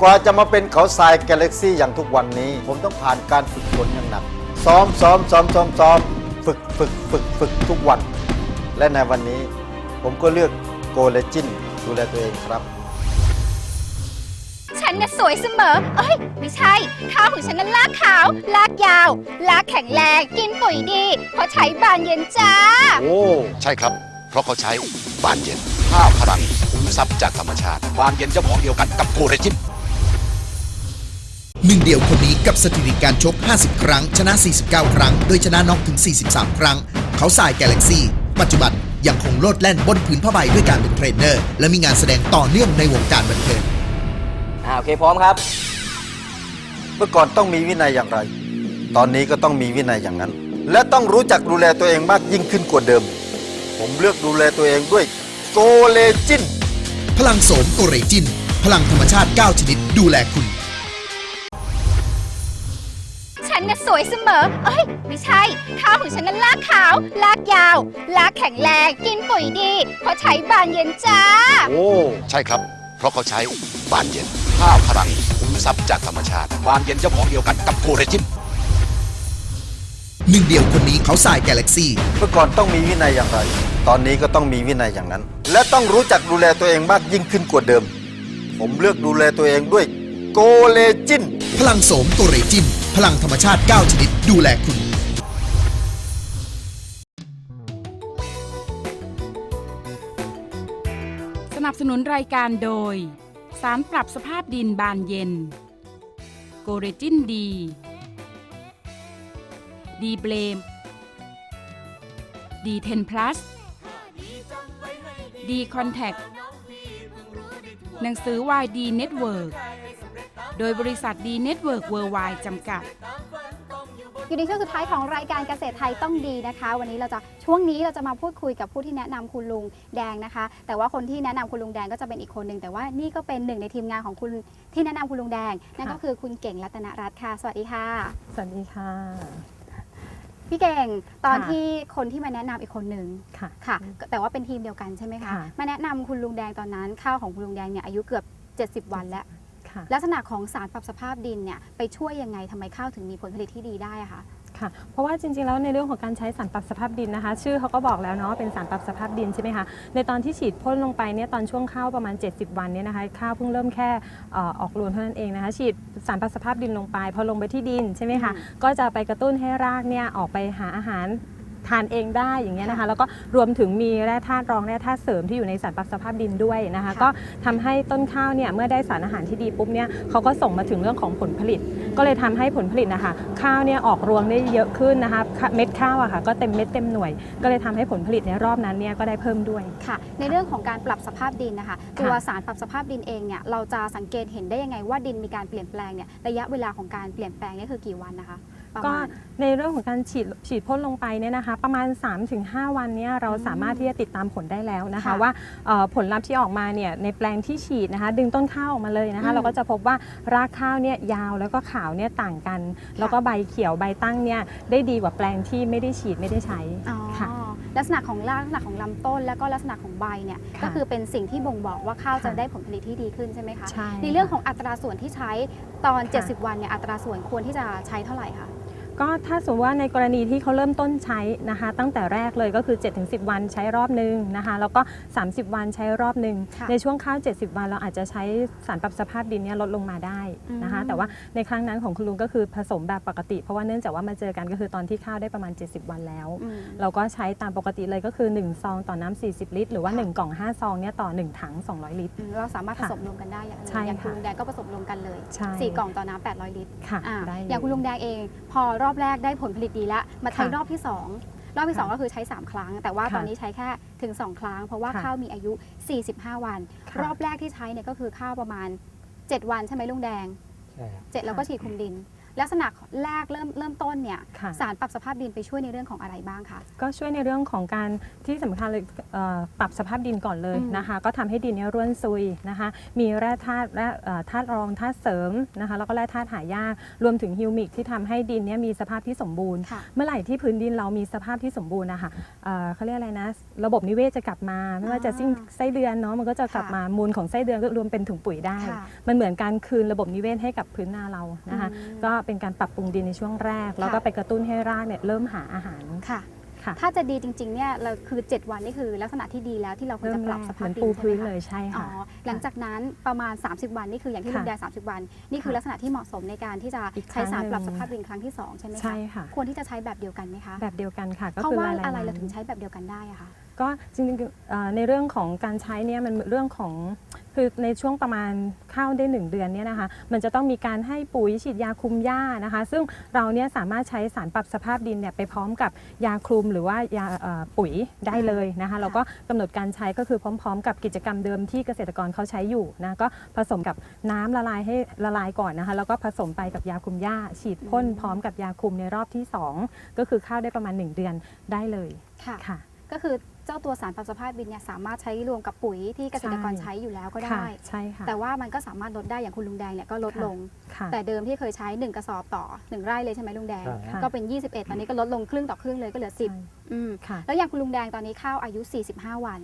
[SPEAKER 10] กว่าจะมาเป็นเขาทรายกาแล็กซี่อย่างทุกวันนี้ ผมต้องผ่านการฝึกฝนอย่างหนัก ซ้อมซ้อมซ้อมซ้อมซ้อมฝึกฝึกฝึกฝึกทุกวัน และในวันนี้ ผมก็เลือกโกเลจินดูแลตัวเองครับ
[SPEAKER 3] นน่ะสวยเสมอ เอ้ย ไม่ใช่ ข้าวของฉันนั้นลากขาว ลากยาว ลากแข็งแรง กินปุ๋ยดี เพราะใช้บานเย็นจ้า
[SPEAKER 9] โอ้ ใช่ครับ เพราะเขาใช้บานเย็นห้าพลังคุ้มทรัพย์จากธรรมชาติ บานเย็นเจ้าของเดียวกันกับโคเรจิม
[SPEAKER 11] หนึ่งเดียวคนนี้กับสถิติการชก 50 ครั้ง ชนะ 49 ครั้ง โดยชนะน็อกถึง 43 ครั้ง เขาสายแก a ล็กซี่ ปัจจุบันยังคงโลดแล่นบนผืนผ้าใบด้วยการเป็นเทรนเนอร์ และมีงานแสดงต่อเนื่องในวงการบันเทิง
[SPEAKER 8] อ่าโอเคพร้อมครับ
[SPEAKER 10] เมื่อก่อนต้องมีวินัยอย่างไร ตอนนี้ก็ต้องมีวินัยอย่างนั้น และต้องรู้จักดูแลตัวเองมากยิ่งขึ้นกว่าเดิม ผมเลือกดูแลตัวเองด้วยโกเลจิน
[SPEAKER 11] พลังโสมโกเรจิน พลังธรรมชาติ 9 ชนิดดูแลคุณ
[SPEAKER 3] ฉันน่ะสวยเสมอ เอ้ย ไม่ใช่ข้าวของฉันนั้นลากขาว ลากยาว ลากแข็งแรง กินปุ๋ยดีเพราะใช้บานเย็นจ้า
[SPEAKER 9] โอ้ ใช่ครับ เพราะเขาใช้บานเย็น ห้าพลังคุ้มทรัพย์จากธรรมชาติบานเย็นเจ้าของเดียวกันกับโคเรจิม
[SPEAKER 11] หนึ่งเดียวคนนี้เขาสายแก a ล็กซี่
[SPEAKER 10] เมื่อก่อนต้องมีวินัยอย่างไร ตอนนี้ก็ต้องมีวินัยอย่างนั้น และต้องรู้จักดูแลตัวเองมากยิ่งขึ้นกว่าเดิม ผมเลือกดูแลตัวเองด้วยโกเลจิน
[SPEAKER 11] พลังโสมโกเรจิน พลังธรรมชาติ 9 ชนิดดูแลคุณ
[SPEAKER 2] สนับสนุนรายการโดย สารปรับสภาพดินบานเย็น โกเรจินดี ดีเบลม ดีเทนพลัส ดีคอนแทคหนังสือวายดีเน็ตเวิร์กโดยบริษัทดีเน็ตเวิร์กเวิร์ไวจำกัด
[SPEAKER 3] อยู่ในช่วงสุดท้ายของรายการเกษตรไทยต้องดีนะคะ วันนี้เราจะช่วงนี้เราจะมาพูดคุยกับผู้ที่แนะนำคุณลุงแดงนะคะ แต่ว่าคนที่แนะนำคุณลุงแดงก็จะเป็นอีกคนหนึ่งแต่ว่านี่ก็เป็นหนึ่งในทีมงานของคุณที่แนะนำคุณลุงแดงนั่นก็คือคุณเก่งรัตนรัตน์ค่ะ สวัสดีค่ะ
[SPEAKER 12] สวัสดีค่ะ
[SPEAKER 3] พี่เก่งตอน
[SPEAKER 12] ค่ะ
[SPEAKER 3] ที่คนที่มาแนะนำอีกคนหนึ่ง
[SPEAKER 12] ค่ะ
[SPEAKER 3] ค่ะ แต่ว่าเป็นทีมเดียวกันใช่ไหมคะ
[SPEAKER 12] ค่ะ
[SPEAKER 3] มาแนะนำคุณลุงแดงตอนนั้นข้าวของคุณลุงแดงเนี่ยอายุเกือบ 70 วันแล้ว
[SPEAKER 12] ค่ะ
[SPEAKER 3] ลักษณะของสารปรับสภาพดินเนี่ยไปช่วยยังไงทำไมข้าวถึงมีผลผลิตที่ดีได้อะคะ
[SPEAKER 12] ค่ะเพราะว่าจริงๆ แล้วในเรื่องของการใช้สารปรับสภาพดินนะคะ ชื่อเขาก็บอกแล้วเนาะเป็นสารปรับสภาพดินใช่ไหมคะในตอนที่ฉีดพ่นลงไปเนี่ยตอนช่วงข้าวประมาณ 70 วันเนี่ยนะคะข้าวเพิ่งเริ่มแค่เอ่อออกรวงเท่านั้นเองนะคะฉีดสารปรับสภาพดินลงไป พอลงไปที่ดินใช่ไหมคะ
[SPEAKER 3] อืม
[SPEAKER 12] ก็จะไปกระตุ้นให้รากเนี่ยออกไปหาอาหาร ทานเองได้อย่างเงี้ยนะคะแล้วก็รวมถึงมีแร่ธาตุรองแร่ธาตุเสริมที่อยู่ในสารปรับสภาพดินด้วยนะคะ
[SPEAKER 3] ค่ะ
[SPEAKER 12] ก็ทำให้ต้นข้าวเนี่ยเมื่อได้สารอาหารที่ดีปุ๊บเนี่ยเขาก็ส่งมาถึงเรื่องของผลผลิต ก็เลยทำให้ผลผลิตนะคะข้าวเนี่ยออกรวงได้เยอะขึ้นนะคะเม็ดข้าวอะค่ะก็เต็มเม็ดเต็มหน่วย ก็เลยทำให้ผลผลิตในรอบนั้นเนี่ยก็ได้เพิ่มด้วย
[SPEAKER 3] ค่ะ ในเรื่องของการปรับสภาพดินนะคะตัวสารปรับสภาพดินเองเนี่ยเราจะสังเกตเห็นได้ยังไงว่าดินมีการเปลี่ยนแปลงเนี่ยระยะเวลาของการเปลี่ยนแปลงเนี่ยคือกี่วันนะคะ ประ
[SPEAKER 12] ก็
[SPEAKER 3] มาณ
[SPEAKER 12] ในเรื่องของการฉีดฉีดพ่นลงไปเนี่ยนะคะ ประมาณ 3-5 วันเนี่ยเราสามารถที่จะติดตามผลได้แล้วนะคะ
[SPEAKER 3] ค่ะ
[SPEAKER 12] ว่าเอ่อผลลัพธ์ที่ออกมาเนี่ยในแปลงที่ฉีดนะคะ ดึงต้นข้าวออกมาเลยนะ
[SPEAKER 3] อื
[SPEAKER 12] คะ
[SPEAKER 3] ม
[SPEAKER 12] เราก็จะพบว่ารากข้าวเนี่ยยาวแล้วก็ขาวเนี่ยต่างกัน แล้วก็ใบเขียวใบตั้งเนี่ยได้ดีกว่าแปลงที่ไม่ได้ฉีดไม่ได้ใช้
[SPEAKER 3] อ๋อ
[SPEAKER 12] ค่ะ
[SPEAKER 3] ลักษณะของรากลักษณะของลำต้น แล้วก็ลักษณะของใบเนี่ย
[SPEAKER 12] ค่ะ
[SPEAKER 3] ก็คือเป็นสิ่งที่บ่งบอกว่าข้าวจะ
[SPEAKER 12] ค่ะ
[SPEAKER 3] ได้ผลผลิตที่ดีขึ้นใช่ไหมคะ
[SPEAKER 12] ใช่
[SPEAKER 3] ในเรื่องของอัตราส่วนที่ใช้ตอน
[SPEAKER 12] ค่ะ
[SPEAKER 3] 70 วันเนี่ยอัตราส่วนควรที่จะใช้เท่าไหร่คะ
[SPEAKER 12] ก็ถ้าสมมติว่าในกรณีที่เขาเริ่มต้นใช้นะคะ ตั้งแต่แรกเลยก็คือ 7-10 วันใช้รอบหนึ่งนะคะ แล้วก็ 30 วันใช้รอบหนึ่ง
[SPEAKER 3] ค่ะ
[SPEAKER 12] ในช่วงข้าว 70 วันเราอาจจะใช้สารปรับสภาพดินเนี่ยลดลงมาได้นะคะ
[SPEAKER 3] อืม
[SPEAKER 12] แต่ว่าในครั้งนั้นของคุณลุงก็คือผสมแบบปกติ เพราะว่าเนื่องจากว่ามาเจอกันก็คือตอนที่ข้าวได้ประมาณ 70 วันแล้ว
[SPEAKER 3] อืม
[SPEAKER 12] เราก็ใช้ตามปกติเลยก็คือ 1 ซองต่อน้ำ40 ลิตร หรือว่า1กล่อง 5 ซองเนี่ยต่อ 1 ถัง 200 ลิตร
[SPEAKER 3] อืมเราสามารถผ
[SPEAKER 12] ค่ะ
[SPEAKER 3] สมรวมกันได้อย่างนี้
[SPEAKER 12] ใช่
[SPEAKER 3] อย่างคุณ
[SPEAKER 12] ค่ะ
[SPEAKER 3] ลุงแดงก็ผสมรวมกันเลย
[SPEAKER 12] ใช่
[SPEAKER 3] สี่กล่องต่อน้ำ800 ลิตร
[SPEAKER 12] ค่ะ
[SPEAKER 3] อ่า
[SPEAKER 12] ได้เล
[SPEAKER 3] อย่างคุณลุงแดงเอง พอรอบแรกได้ผลผลิตดีแล้วมาใช้
[SPEAKER 12] ค่ะ
[SPEAKER 3] รอบที่สองรอบที่สอง
[SPEAKER 12] ค่ะ
[SPEAKER 3] ก็คือใช้ 3 ครั้ง แต่ว่า
[SPEAKER 12] ค่ะ
[SPEAKER 3] ตอนนี้ใช้แค่ถึง 2 ครั้ง เพราะว่า
[SPEAKER 12] ค่ะ
[SPEAKER 3] ข้าวมีอายุ 45 วัน
[SPEAKER 12] ค่ะ
[SPEAKER 3] รอบแรกที่ใช้เนี่ยก็คือข้าวประมาณ 7 วันใช่ไหมลุงแดง
[SPEAKER 5] ใช่ครับ
[SPEAKER 3] เจ็ดแล้วก็ฉีดคลุมดิน ลักษณะแรกเริ่มเริ่มต้นเนี่ย
[SPEAKER 12] ค่ะ
[SPEAKER 3] สารปรับสภาพดินไปช่วยในเรื่องของอะไรบ้างคะ
[SPEAKER 12] ก็ช่วยในเรื่องของการที่สำคัญเลยเอ่อปรับสภาพดินก่อนเลย
[SPEAKER 3] อืม
[SPEAKER 12] นะคะ ก็ทำให้ดินเนี้ร่วนซุยนะคะ มีแร่ธาตุและเอ่อธาตุรองธาตุเสริมนะคะแล้วก็แร่ธาตุหายากรวมถึงฮิวมิกที่ทำให้ดินเนี้มีสภาพที่สมบูรณ์
[SPEAKER 3] ค่ะ
[SPEAKER 12] เมื่อไหร่ที่พื้นดินเรามีสภาพที่สมบูรณ์นะคะเอ่อเขาเรียกอะไรนะ ระบบนิเวศจะกลับมาไม่ว่าจะสิ้นไส้เดือนเนาะมันก็จะกลับ
[SPEAKER 3] ค่ะ
[SPEAKER 12] มามูลของไส้เดือนก็รวมเป็นถุงปุ๋ยได้
[SPEAKER 3] ค่ะ
[SPEAKER 12] มันเหมือนการคืนระบบนิเวศให้กับพื้นนาเรานะคะ
[SPEAKER 3] อืม
[SPEAKER 12] ก็เป็นการปรับปรุงดินในช่วงแรก แล้วก็
[SPEAKER 3] ค่ะ
[SPEAKER 12] ไปกระตุ้นให้รากเนี่ยเริ่มหาอาหาร
[SPEAKER 3] ค่ะ
[SPEAKER 12] ค่ะ
[SPEAKER 3] ถ้าจะดีจริงๆเนี่ยเราคือ 7 วันนี่คือลักษณะที่ดีแล้วที่เราควร
[SPEAKER 12] เริ่
[SPEAKER 3] จะ
[SPEAKER 12] ม
[SPEAKER 3] ป
[SPEAKER 12] แร
[SPEAKER 3] รับ
[SPEAKER 12] ก
[SPEAKER 3] ส
[SPEAKER 12] เห
[SPEAKER 3] ภา
[SPEAKER 12] มื
[SPEAKER 3] พ
[SPEAKER 12] อน
[SPEAKER 3] ดิน
[SPEAKER 12] ปู
[SPEAKER 3] ใช่
[SPEAKER 12] พื้น
[SPEAKER 3] ไหม
[SPEAKER 12] เล
[SPEAKER 3] คะ
[SPEAKER 12] ยใช่
[SPEAKER 3] อ๋อ
[SPEAKER 12] ค่ะ
[SPEAKER 3] หลังจากนั้นประมาณ 30 วันนี่คืออย่างที่
[SPEAKER 12] ค่ะ
[SPEAKER 3] ลุงแดง30 วัน นี่คือ
[SPEAKER 12] ค่ะ
[SPEAKER 3] ลักษณะที่เหมาะสมในการที่จะ
[SPEAKER 12] อีกครั้
[SPEAKER 3] ใช้
[SPEAKER 12] ง
[SPEAKER 3] สาร
[SPEAKER 12] หนึ่ง
[SPEAKER 3] ปรับสภาพดินครั้งที่2ใช่ไหมคะ
[SPEAKER 12] ใช่ค่ะ
[SPEAKER 3] ควรที่จะใช้แบบเดียวกันไหมคะ
[SPEAKER 12] แบบเดียวกันค่ะก็
[SPEAKER 3] เพราะ
[SPEAKER 12] คือ
[SPEAKER 3] ว่า
[SPEAKER 12] ลายๆ
[SPEAKER 3] อะไรเรา
[SPEAKER 12] น้ำ
[SPEAKER 3] ถึงใช้แบบเดียวกันได้อะคะ
[SPEAKER 12] ก็จริงๆเอ่อในเรื่องของการใช้เนี่ยมันเรื่องของคือในช่วงประมาณข้าวได้หนึ่งเดือนเนี่ยนะคะมันจะต้องมีการให้ปุ๋ยฉีดยาคุมหญ้านะคะ ซึ่งเราเนี่ยสามารถใช้สารปรับสภาพดินเนี่ยไปพร้อมกับยาคลุมหรือว่ายาเอ่อปุ๋ยได้เลยนะคะเราก็กำหนดการใช้ก็คือพร้อม ๆ กับกิจกรรมเดิมที่เกษตรกรเขาใช้อยู่นะก็ผสมกับน้ำละลายให้ละลายก่อนนะคะแล้วก็ผสมไปกับยาคุมหญ้า ฉีดพ่นพร้อมกับยาคุมในรอบที่สองก็คือข้าวได้ประมาณหนึ่งเดือนได้เลย
[SPEAKER 3] ค่ะ
[SPEAKER 12] ค่ะ
[SPEAKER 3] ก็คือ เจ้าตัวสารปรับสภาพดินเนี่ยสามารถใช้รวมกับปุ๋ยที่เกษตรกร
[SPEAKER 12] ใช่
[SPEAKER 3] ใช้อยู่แล้วก็
[SPEAKER 12] ค่ะ
[SPEAKER 3] ได้
[SPEAKER 12] ใช่ค่ะ
[SPEAKER 3] แต่ว่ามันก็สามารถลดได้อย่างคุณลุงแดงเนี่ยก็ลด
[SPEAKER 12] ค่ะ
[SPEAKER 3] ลง
[SPEAKER 12] ค่ะ
[SPEAKER 3] แต่เดิมที่เคยใช้ 1 กระสอบต่อ 1 ไร่เลยใช่ไหมลุงแดง
[SPEAKER 5] ใช่
[SPEAKER 12] ค่ะ
[SPEAKER 3] ก็เป็น 21 ตอนนี้ก็ลดลงครึ่งต่อครึ่งเลยก็เหลือ
[SPEAKER 12] ใช่
[SPEAKER 3] 10อืม
[SPEAKER 12] ค่ะ
[SPEAKER 3] แล้วอย่างคุณลุงแดงตอนนี้ข้าวอายุ 45 วัน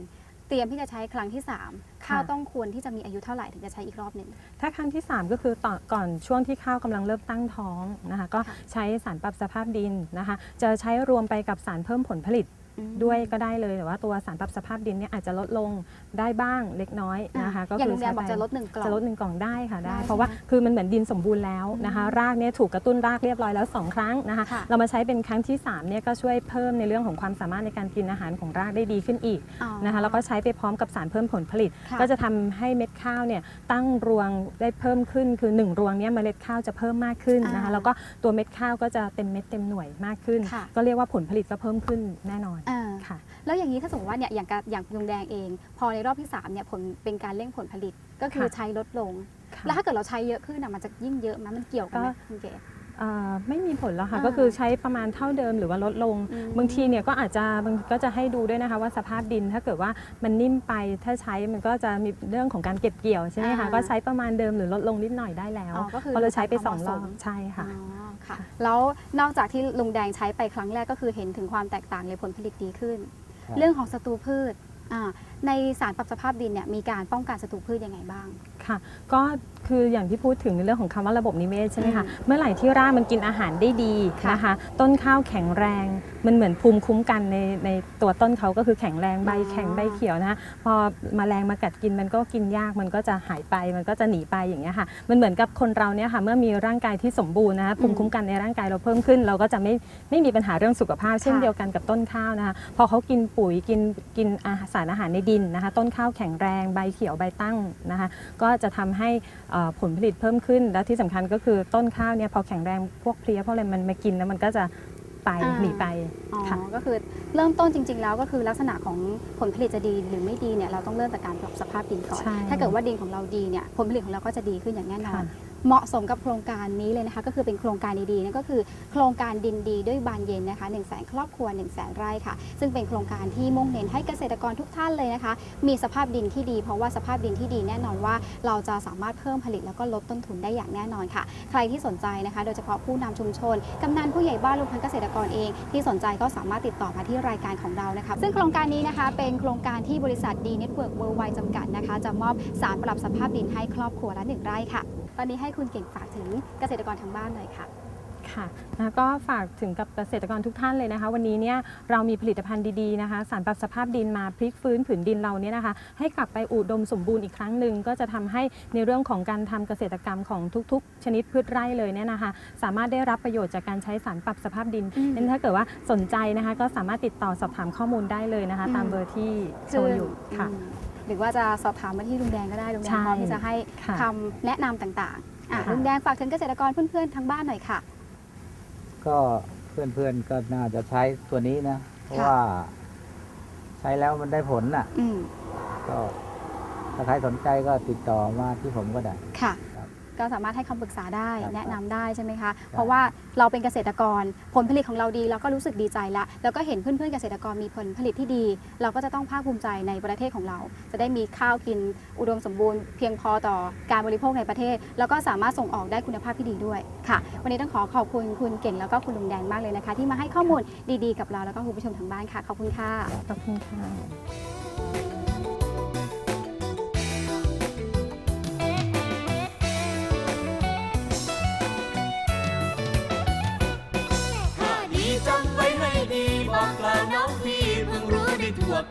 [SPEAKER 3] เตรียมที่จะใช้ครั้งที่ 3 ข้าวต้องควรที่จะมีอายุเท่าไหร่ถึงจะใช้อีกรอบหนึ่ง
[SPEAKER 12] ถ้าครั้งที่ 3 ก็คือต่อก่อนช่วงที่ข้าวกำลังเริ่มตั้งท้องนะคะ ก็
[SPEAKER 3] ค่ะ
[SPEAKER 12] ใช้สารปรับสภาพดินนะคะ จะใช้รวมไปกับสารเพิ่มผลผลิต
[SPEAKER 3] อืม
[SPEAKER 12] ด้วยก็ได้เลยแต่ว่าตัวสารปรับสภาพดินเนี่ยอาจจะลดลงได้บ้างเล็กน้อยนะคะก็
[SPEAKER 3] อย่าง
[SPEAKER 12] คื
[SPEAKER 3] ลุงแดงบอก
[SPEAKER 12] ใช้
[SPEAKER 3] จะ
[SPEAKER 12] ไป
[SPEAKER 3] ลดหนึ่งกล่อง
[SPEAKER 12] จะลดหนึ่งกล่องได้ค่ะได้
[SPEAKER 3] ได้
[SPEAKER 12] เพราะว่า
[SPEAKER 3] ใช่ไหม
[SPEAKER 12] คือมันเหมือนดินสมบูรณ์แล้วนะคะ
[SPEAKER 3] อืม
[SPEAKER 12] รากเนี่ยถูกกระตุ้นรากเรียบร้อยแล้ว 2 ครั้งนะคะ
[SPEAKER 3] ค่ะ
[SPEAKER 12] เรามาใช้เป็นครั้งที่3เนี่ยก็ช่วยเพิ่มในเรื่องของความสามารถในการกินอาหารของรากได้ดีขึ้นอีก
[SPEAKER 3] อ๋อ
[SPEAKER 12] นะคะแล้วก็ใช้ไปพร้อมกับสารเพิ่มผลผลิต
[SPEAKER 3] ค่ะ
[SPEAKER 12] ก็จะทำให้เม็ดข้าวเนี่ยตั้งรวงได้เพิ่มขึ้นคือ 1 รวงเนี่ยเมล็ดข้าวจะเพิ่มมากขึ้นนะคะ
[SPEAKER 3] อ่า
[SPEAKER 12] แล้วก็ตัวเม็ดข้าวก็จะเต็มเม็ดเต็มหน่วยมากขึ้น
[SPEAKER 3] ค่ะ
[SPEAKER 12] ก็เรียกว่าผลผลิตก็เพิ่มขึ้นแน่นอน
[SPEAKER 3] อ่า
[SPEAKER 12] ค่ะ
[SPEAKER 3] แล้วอย่างนี้ถ้าสมมติว่าเนี่ยอย่างการอย่างลุงแดงเอง พอในรอบที่3เนี่ยผลเป็นการเร่งผลผลิตก็คือ
[SPEAKER 12] ค่ะ
[SPEAKER 3] ใช้ลดลง
[SPEAKER 12] ค่ะ
[SPEAKER 3] แล้วถ้าเกิดเราใช้เยอะขึ้นอะมันจะยิ่งเยอะไหมมันเกี่ยวกันไหม
[SPEAKER 12] ก็
[SPEAKER 3] คุณเก๋
[SPEAKER 12] อ่าไม่มีผลแล้วค่ะ
[SPEAKER 3] อ่า
[SPEAKER 12] ก็คือใช้ประมาณเท่าเดิมหรือว่าลดลง
[SPEAKER 3] อืม
[SPEAKER 12] บางทีเนี่ยก็อาจจะบางก็จะให้ดูด้วยนะคะว่าสภาพดินถ้าเกิดว่ามันนิ่มไปถ้าใช้มันก็จะมีเรื่องของการเก็บเกี่ยวใช่ไหมคะ
[SPEAKER 3] อ่า
[SPEAKER 12] ก็ใช้ประมาณเดิมหรือลดลงนิดหน่อยได้แล้ว
[SPEAKER 3] อ๋อก็คือ
[SPEAKER 12] เพราะเราใช้ไป
[SPEAKER 3] ดูตาม
[SPEAKER 12] สอง
[SPEAKER 3] ความ
[SPEAKER 12] ร
[SPEAKER 3] เห
[SPEAKER 12] อ
[SPEAKER 3] มาะสม
[SPEAKER 12] บใช่ค่ะ
[SPEAKER 3] อ๋อค่ะ แล้วนอกจากที่ลุงแดงใช้ไปครั้งแรกก็คือเห็นถึงความแตกต่างเลยผลผลิตดีขึ้น
[SPEAKER 5] ครับ
[SPEAKER 3] เรื่องของศัตรูพืชอ่า ในสารปรับสภาพดินเนี่ยมีการป้องกันศัตรูพืชยังไงบ้าง
[SPEAKER 12] ค่ะ ก็คืออย่างที่พูดถึงในเรื่องของคำว่าระบบนิเวศใช่ไหมคะ
[SPEAKER 3] อืม
[SPEAKER 12] เมื่อไหร่ที่รากมันกินอาหารได้ดี
[SPEAKER 3] ค่ะ
[SPEAKER 12] นะคะ ต้นข้าวแข็งแรง มันเหมือนภูมิคุ้มกันในในตัวต้นเขาก็คือแข็งแรงใบ
[SPEAKER 3] อ๋อ
[SPEAKER 12] แข็งใบเขียวนะคะ พอมแมลงมากัดกินมันก็กินยากมันก็จะหายไปมันก็จะหนีไปอย่างเงี้ยค่ะ มันเหมือนกับคนเราเนี่ยค่ะเมื่อมีร่างกายที่สมบูรณ์นะคะภูมิคุ้มกันในร่างกายเราเพิ่มขึ้น เราก็จะไม่ไม่มีปัญหาเรื่องสุขภาพ เช่น
[SPEAKER 3] ค่ะ
[SPEAKER 12] เดียวกันกับต้นข้าวนะคะ พอเขากินปุ๋ยกินกินอาหารสารอาหารในดินนะคะ ต้นข้าวแข็งแรงใบเขียวใบตั้งนะคะ ก็จะทำให้เอ่อผลผลิตเพิ่มขึ้น และที่สำคัญก็คือต้นข้าวเนี่ยพอแข็งแรงพวกเพลี้ยพวกอะไรมันมากินแล้วมันก็จะไป
[SPEAKER 3] อ่า
[SPEAKER 12] หนีไป
[SPEAKER 3] อ๋อ
[SPEAKER 12] ค่ะ
[SPEAKER 3] ก็คือเริ่มต้นจริง ๆ แล้วก็คือลักษณะของผลผลิตจะดีหรือไม่ดีเนี่ยเราต้องเริ่มจากการปรับสภาพดินก่อน
[SPEAKER 12] ใช่
[SPEAKER 3] ถ้าเกิดว่าดินของเราดีเนี่ยผลผลิตของเราก็จะดีขึ้นอย่างแน่นอน
[SPEAKER 12] ค่ะ
[SPEAKER 3] เหมาะสมกับโครงการนี้เลยนะคะก็คือเป็นโครงการดีๆนั่นก็คือโครงการดินดีด้วยบานเย็นนะคะ1นึ่งแสนครอบครัว1นึ่งแสนไร่ค่ะ ซึ่งเป็นโครงการที่มุ่งเน้นให้เกษตรกรทุกท่านเลยนะคะ มีสภาพดินที่ดี เพราะว่าสภาพดินที่ดีแน่นอนว่า เราจะสามารถเพิ่มผลิตแล้วก็ลดต้นทุนได้อย่างแน่นอนค่ะ ใครที่สนใจนะคะ โดยเฉพาะผู้นำชุมชนกำนันผู้ใหญ่บ้านรวมทั้งเกษตรกรเอง ที่สนใจก็สามารถติดต่อมาที่รายการของเรานะคะซึ่งโครงการนี้นะคะเป็นโครงการที่บริษัทดีเน็ตเวิร์กเวิร์ไวจำกัดนะคะจะมอบสารปรับสภาพดินให้ครอบครัวละหนึ่งไร่ค่ะ ตอนนี้ให้คุณเก่งฝากถึงเกษตรกรทางบ้านหน่อยค่ะ
[SPEAKER 12] ค่ะแล้วก็ฝากถึงกับเกษตรกรทุกท่านเลยนะคะ วันนี้เนี่ยเรามีผลิตภัณฑ์ดีๆนะคะ สารปรับสภาพดินมาพลิกฟื้นผืนดินเราเนี่ยนะคะ ให้กลับไปอุดมสมบูรณ์อีกครั้งหนึ่งก็จะทำให้ในเรื่องของการทำเกษตรกรรมของทุกๆ ชนิดพืชไร่เลยเนี่ยนะคะ สามารถได้รับประโยชน์จากการใช้สารปรับสภาพดิน
[SPEAKER 3] อืม
[SPEAKER 12] นั้นถ้าเกิดว่าสนใจนะคะ ก็สามารถติดต่อสอบถามข้อมูลได้เลยนะคะ ตามเบอร์ที่โชว์อยู่ค่ะ
[SPEAKER 3] อืม หรือว่าจะสอบถามมาที่ลุงแดงก็ได้ลุงแด
[SPEAKER 12] ใช่
[SPEAKER 3] งพร้อมที่จะให้
[SPEAKER 12] ค่ะ
[SPEAKER 3] คำแนะนำต่างๆอะ
[SPEAKER 12] ค่ะ
[SPEAKER 3] ลุงแดงฝากถึงเกษตรกรเพื่อนๆทางบ้านหน่อยค่ะ
[SPEAKER 5] ก็เพื่อนๆก็น่าจะใช้ตัวนี้นะ เพราะ
[SPEAKER 3] ค่ะ
[SPEAKER 5] ว่า ใช้แล้วมันได้ผลน่ะ
[SPEAKER 3] อืม
[SPEAKER 5] ก็ถ้าใครสนใจก็ติดต่อมาที่ผมก็ได้
[SPEAKER 3] ค่ะ
[SPEAKER 5] ครับ
[SPEAKER 3] ก็สามารถให้คำปรึกษาได้
[SPEAKER 5] ครับ
[SPEAKER 3] แนะนำได้ใช่ไหมคะ เพราะว่าเราเป็นเกษตรกรผลผลิตของเราดีเราก็รู้สึกดีใจละแล้วก็เห็นเพื่อนๆเกษตรกรมีผลผลิตที่ดี เราก็จะต้องภาคภูมิใจในประเทศของเรา จะได้มีข้าวกินอุดมสมบูรณ์เพียงพอต่อการบริโภคในประเทศ แล้วก็สามารถส่งออกได้คุณภาพที่ดีด้วยค่ะ วันนี้ต้องขอขอบคุณคุณเก่งแล้วก็คุณลุงแดงมากเลยนะคะ ที่มาให้ข้อมูลดีๆกับเราแล้วก็คุณผู้ชมทางบ้านค่ะขอบคุณค่ะ
[SPEAKER 12] ขอบคุณค่ะ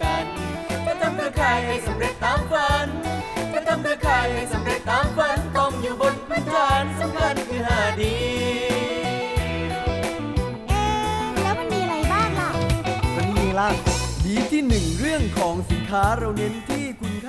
[SPEAKER 7] กันจะทำเพื่อใครให้สำเร็จตามฝันจะทำเพื่อใครให้สำเร็จตามฝันต้องอยู่บนพื้นฐานสำคัญคือห้าดี
[SPEAKER 4] แล้วมันมีอะไรบ้างล่ะ
[SPEAKER 7] ก็นี่ล่ะดีที่หนึ่งเรื่องของสินค้าเราเน้นที่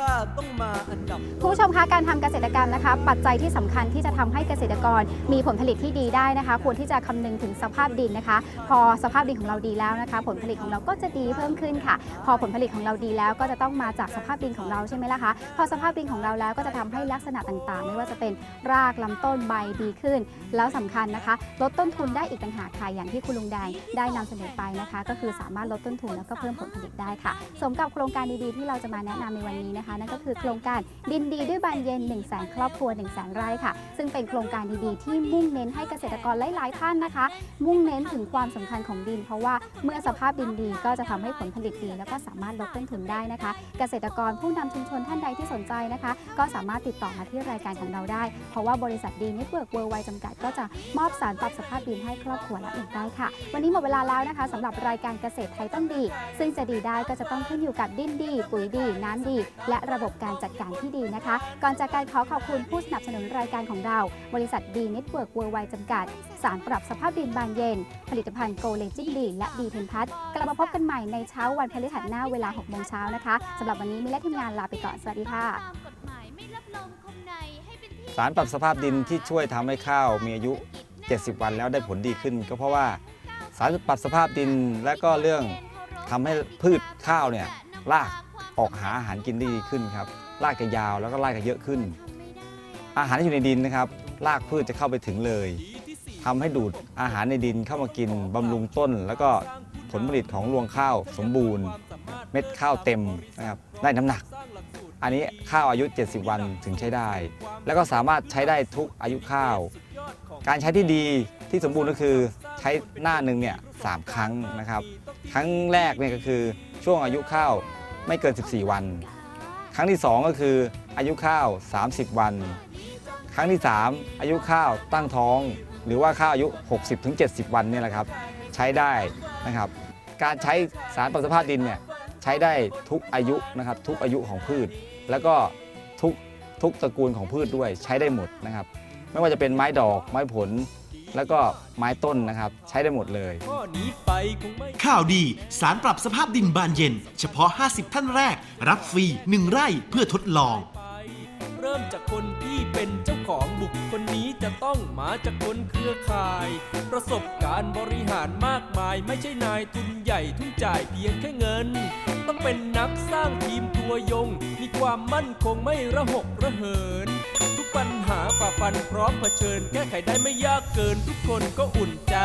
[SPEAKER 7] ค่าต้องมาอันดับ
[SPEAKER 3] คุณผู้ชมคะการทำเกษตรกรรมนะคะ ปัจจัยที่สำคัญที่จะทำให้เกษตรกรมีผลผลิตที่ดีได้นะคะ ควรที่จะคำนึงถึงสภาพดินนะคะ พอสภาพดินของเราดีแล้วนะคะ ผลผลิตของเราก็จะดีเพิ่มขึ้นค่ะ พอผลผลิตของเราดีแล้วก็จะต้องมาจากสภาพดินของเราใช่ไหมล่ะคะพอสภาพดินของเราแล้วก็จะทำให้ลักษณะต่างๆ ไม่ว่าจะเป็นรากลำต้นใบดีขึ้น แล้วสำคัญนะคะ ลดต้นทุนได้อีกต่างหากค่ะอย่างที่คุณลุงแดงได้นำเสนอไปนะคะ ก็คือสามารถลดต้นทุนแล้วก็เพิ่มผลผลิตได้ค่ะ สมกับโครงการดีๆที่เราจะมาแนะนำในวันนี้นะคะนั่นก็คือโครงการดินดีด้วยบานเย็น1 0 0 0 0แสนครอบครัว1 0 0 0 0แสนไร่ค่ะ ซึ่งเป็นโครงการดีๆ ที่มุ่งเน้นให้เกษตรกรหลายๆท่านนะคะ มุ่งเน้นถึงความสำคัญของดิน เพราะว่าเมื่อสภาพดินดีก็จะทำให้ผลผลิตดี แล้วก็สามารถลดต้นทุนได้นะคะ เกษตรกรผู้นำชุมชนท่านใดที่สนใจนะคะ ก็สามารถติดต่อมาที่รายการของเราได้ เพราะว่าบริษัทดีเน็ตเวิร์กเวิร์ไวจำกัดก็จะมอบสารปรับสภาพดินให้ครอบครัวละหนึ่งไร่ค่ะ วันนี้หมดเวลาแล้วนะคะสำหรับรายการเกษตรไทยต้องดี ซึ่งจะดีได้ก็จะต้องขึ้นอยู่กับดินดี ปุ๋ยดี น้ำดี และระบบการจัดการที่ดีนะคะ ก่อนจากการขอขอบคุณผู้สนับสนุนรายการของเรา บริษัทดีเน็ตเวิร์กเวิร์ไวจำกัด สารปรับสภาพดินบานเย็น ผลิตภัณฑ์โกเลจินดีและดีเทนพัทกลับมาพบกันใหม่ในเช้าวันพฤหัสหน้าเวลา6โมงเช้านะคะสำหรับวันนี้มินและทีมงานลาไปก่อนสวัสดีค่ะ
[SPEAKER 13] สารปรับสภาพดินที่ช่วยทำให้ข้าวมีอายุ 70 วันแล้วได้ผลดีขึ้น ก็เพราะว่าสารปรับสภาพดินและก็เรื่องทำให้พืชข้าวเนี่ยราก ออกหาอาหารกินได้ดีขึ้นครับรากจะยาวแล้วก็รากจะเยอะขึ้น อาหารที่อยู่ในดินนะครับรากพืชจะเข้าไปถึงเลยทำให้ดูดอาหารในดินเข้ามากินบำรุงต้น แล้วก็ผลผลิตของรวงข้าวสมบูรณ์ เม็ดข้าวเต็มนะครับได้น้ำหนัก อันนี้ข้าวอายุ 70 วันถึงใช้ได้ แล้วก็สามารถใช้ได้ทุกอายุข้าว การใช้ที่ดีที่สมบูรณ์ก็คือใช้หน้าหนึ่งเนี่ยสามครั้งนะครับ ครั้งแรกเนี่ยก็คือช่วงอายุข้าว ไม่เกิน 14 วัน ครั้งที่ 2 ก็คืออายุข้าว 30 วัน ครั้งที่ 3 อายุข้าวตั้งท้อง หรือว่าข้าวอายุ 60-70 วันเนี่ยแหละครับใช้ได้นะครับ การใช้สารปรับสภาพดินเนี่ยใช้ได้ทุกอายุนะครับทุกอายุของพืช แล้วก็ทุกทุกตระกูลของพืชด้วยใช้ได้หมดนะครับ ไม่ว่าจะเป็นไม้ดอกไม้ผล แล้วก็ไม้ต้นนะครับใช้ได้หมดเลย
[SPEAKER 6] ข้าวดีสารปรับสภาพดินบานเย็น เฉพาะ 50 ท่านแรก รับฟรี 1 ไร่เพื่อทดลอง
[SPEAKER 7] เริ่มจากคนที่เป็นเจ้าของบุคคล
[SPEAKER 14] นี้จะต้องมาจากคนเครือข่าย ประสบการณ์บริหารมากมาย ไม่ใช่นายทุนใหญ่ทุนจ่ายเพียงแค่เงิน ต้องเป็นนักสร้างทีมตัวยง มีความมั่นคงไม่ระหกระเหิน ทุกปัญหาฝ่าฟันพร้อมเผชิญ แก้ไขได้ไม่ยากเกินทุกคนก็อุ่นใจ